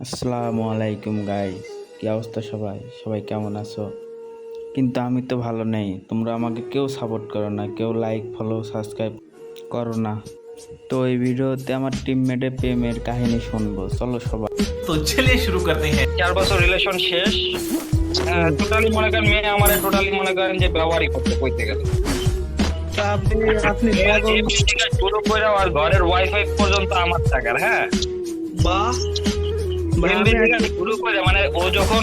আসসালামু আলাইকুম গাই কি অবস্থা সবাই? সবাই কেমন আছো? কিন্তু আমি তো ভালো নেই। তোমরা আমাকে কেউ সাপোর্ট করো না কেউ লাইক ফলো সাবস্ক্রাইব করো না। তো এই ভিডিওতে আমার টিমমেটের প্রেমের কাহিনী শুনব। চলো সবাই। তো ছেলে শুরু করতে হ্যাঁ। চার বছর রিলেশন শেষ। টোটালি মনে করেন মেয়ে আমার টোটালি মনে করেন যে ব্যবহারই করতে কইতে গেলে। আপনি আপনি ঘরের ওয়াইফাই পর্যন্ত আমার টাকার হ্যাঁ? বা শুরু করে মানে ও যখন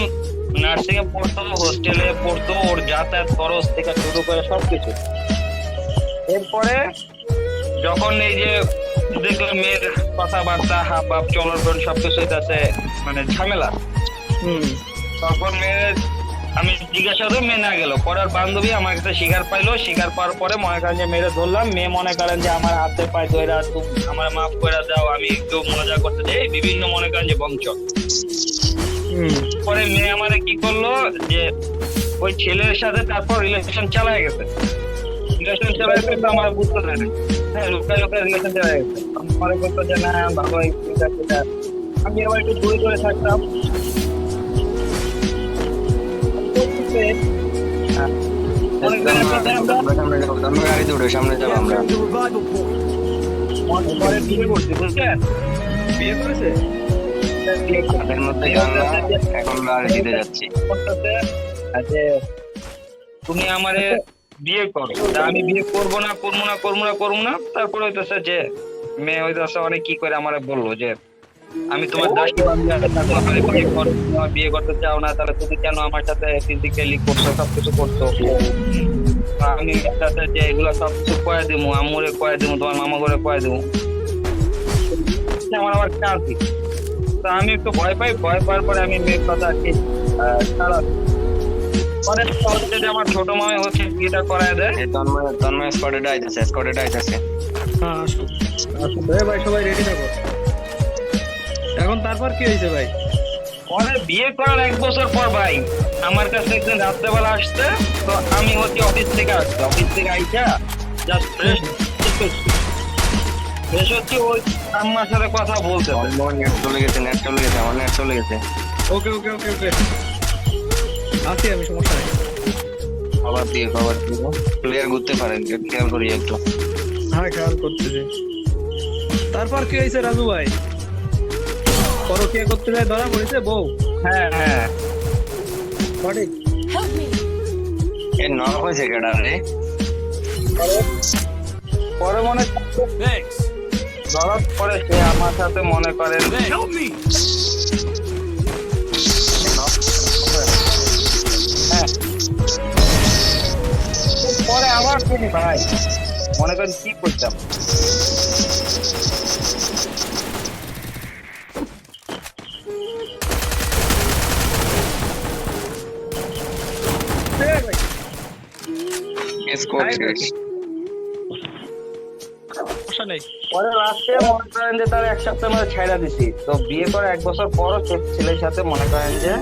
নার্সিং এ পড়তো হোস্টেলে পড়তো ওর যাতায়াত খরচ থেকে শুরু করে সবকিছু। এরপরে যখন এই যে দেখলাম মেয়ের কথাবার্তা হাব ভাব চলন সবকিছু আছে মানে ঝামেলা। হুম, তখন মেয়ে আমি জিজ্ঞাসা করে মেয়ে না গেল। পরের বান্ধবী আমার কাছে শিকার পাইলো। শিকার পাওয়ার পরে মনে করেন যে মেয়েরা ধরলাম। মেয়ে মনে করেন যে আমার হাতে পায়ে ধরে আমার মাফ করে দাও আমি একটু মজা করতে যাই বিভিন্ন মনে করেন যে বংশ পরে মেয়ে আমারে কি করল যে ওই ছেলের সাথে তারপর রিলেশন চালায় গেছে। রিলেশন চালায় গেছে আমার বুঝতে দেয় হ্যাঁ লুকায় লুকায় রিলেশন চালায় গেছে। আমি মনে করতো যে না ভালো। আমি আবার একটু দূরে দূরে থাকতাম। তুমি আমারে বিয়ে করো আমি বিয়ে করব না করব না করব না করব না, তারপরে হইতেছে যে মেয়ে হইতেছে অনেক কি করে আমারে বলল যে আমি তোমার দাসী আমারে বিয়ে আমার করতে চাও না তাহলে তুমি কেন আমার সাথে ফিজিক্যালি করছ সবকিছু করছ? আমি সাথে যে এগুলো সবকিছু কয়ে দিবো আম্মুরে কয়ে দিবো তোমার মামা করে কয়ে দিবো আমার আবার কাজ তা আমি একটু ভয় পাই ভয় পাওয়ার পরে আমি মেয়ের কথা আর কি ছাড়া। পরে পরে আমার ছোট মামা হচ্ছে বিয়েটা করায় দেয় তন্ময় তন্ময় স্কোয়াডে আইতেছে আইতেছে হ্যাঁ আসুন। আসুন। ভাই সবাই রেডি থাকো। এখন তারপর কি হয়েছে ভাই? পরে বিয়ে করার এক বছর পর ভাই আমার কাছে একদিন রাত্রেবেলা আসছে তো আমি হচ্ছে অফিস থেকে আসছি। অফিস থেকে আইসা জাস্ট ফ্রেশ ফ্রেশ হচ্ছে ওই আম্মার সাথে কথা বলতে নেট চলে গেছে নেট চলে গেছে আমার নেট চলে গেছে। ওকে ওকে ওকে ওকে। আছি আমি সমস্যা নেই। আবার দিয়ে আবার দিব। প্লেয়ার ঘুরতে পারে খেয়াল করি একটু। হ্যাঁ খেয়াল করতেছি। তারপর কি হয়েছে রাজু ভাই? পরকিয়া করতে যায় ধরা পড়েছে বউ? হ্যাঁ হ্যাঁ। সঠিক এর নক হয়েছে কেডা রে? পরে মনে ধরার পরে সে আমার সাথে মনে করেন হ্যাঁ। পরে আবার শুনি ভাই। মনে করেন কি করতাম? পরে লাস্টে মনে করেন যে তার এক সপ্তাহ মধ্যে ছাইড়া দিছি। তো বিয়ে করে এক বছর পরও ছেলের সাথে মনে করেন যে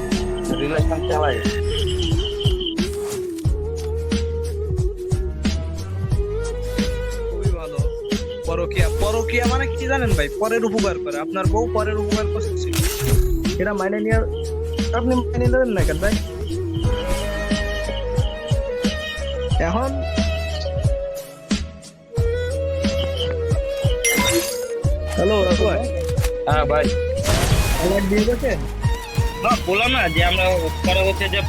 রিলেশন চালাই পরকিয়া পরকিয়া মানে কি জানেন ভাই? পরের উপকার করে। আপনার বউ পরের উপকার করছিল এটা মাইনে নিয়ে আপনি মাইনে নেবেন না কেন ভাই? এখন হ্যালো রাজু ভাই হ্যাঁ ভাই। আমার বিয়ে করছেন না বললাম না যে আমরা পরে হচ্ছে যে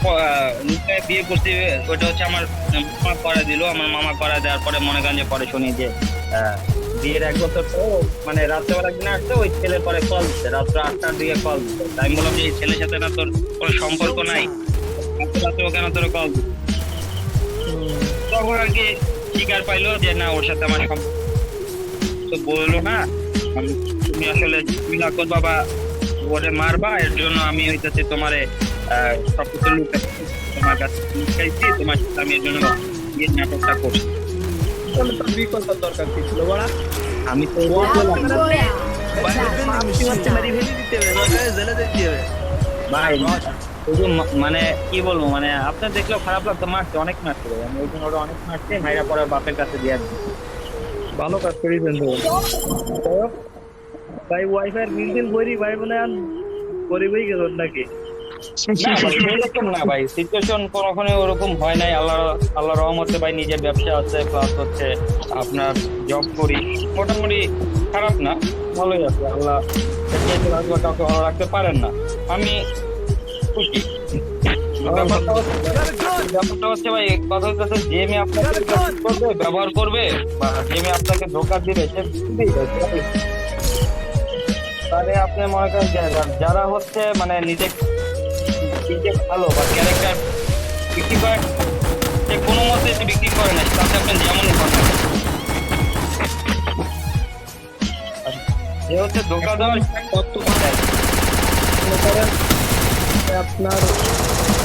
বিয়ে করছি ওটা হচ্ছে আমার মামা করা দিল আমার মামা করা দেওয়ার পরে মনে করেন যে পরে শুনি যে বিয়ের এক বছর পর মানে রাত্রেবেলা দিনে আসছে ওই ছেলের পরে কল দিচ্ছে রাত্র আটটার দিকে কল দিচ্ছে। আমি বললাম যে এই ছেলের সাথে না তোর কোনো সম্পর্ক নাই রাত্রে রাত্রে কেন তোর কল তখন আর কি স্বীকার পাইলো যে না ওর সাথে আমার সম্পর্ক তো বলল না আমি- তুমি আসলে মিলাকত বাবা ওরে মারবা এর জন্য আমি হইতেছে তোমারে সবকিছু লুকাইছি তোমার কাছে লুকাইছি তোমার সাথে আমি এর জন্য বিয়ের নাটকটা করছি। তাহলে তো বিয়ে করার দরকার কি ছিল বড়া? আমি তো ভাই শুধু মানে কি বলব মানে আপনার দেখলেও খারাপ লাগতো মারছে অনেক মারছে আমি ওই জন্য ওরা অনেক মারছে মাইরা পরে বাপের কাছে দিয়ে আসছি ভালো কাজ করেছেন তো তাই ওয়াইফাই বিল টিল ভরি ভাই বোনে গরিবই গেল নাকি? না ভাই, এরকম না ভাই সিচুয়েশন কখনো ওরকম হয় নাই। আল্লাহ আল্লাহ রহমতে ভাই নিজের ব্যবসা আছে প্লাস হচ্ছে আপনার জব করি। মোটামুটি খারাপ না ভালোই আছে। আল্লাহ কাউকে ভালো রাখতে পারেন না। আমি খুশি। ব্যাপারটা ব্যাপারটা হচ্ছে ভাই কথা হচ্ছে যে মেয়ে আপনাকে করবে ব্যবহার করবে বা যে মেয়ে আপনাকে ধোকা দিবে সে তাহলে আপনি মনে করেন যারা হচ্ছে মানে নিজে নিজে ভালো বা ক্যারেক্টার বিক্রি করে সে কোনো মতে বিক্রি করে না তাতে আপনি যেমনই করেন না কেন। আর যে হচ্ছে ধোকা দেওয়ার যে আপনার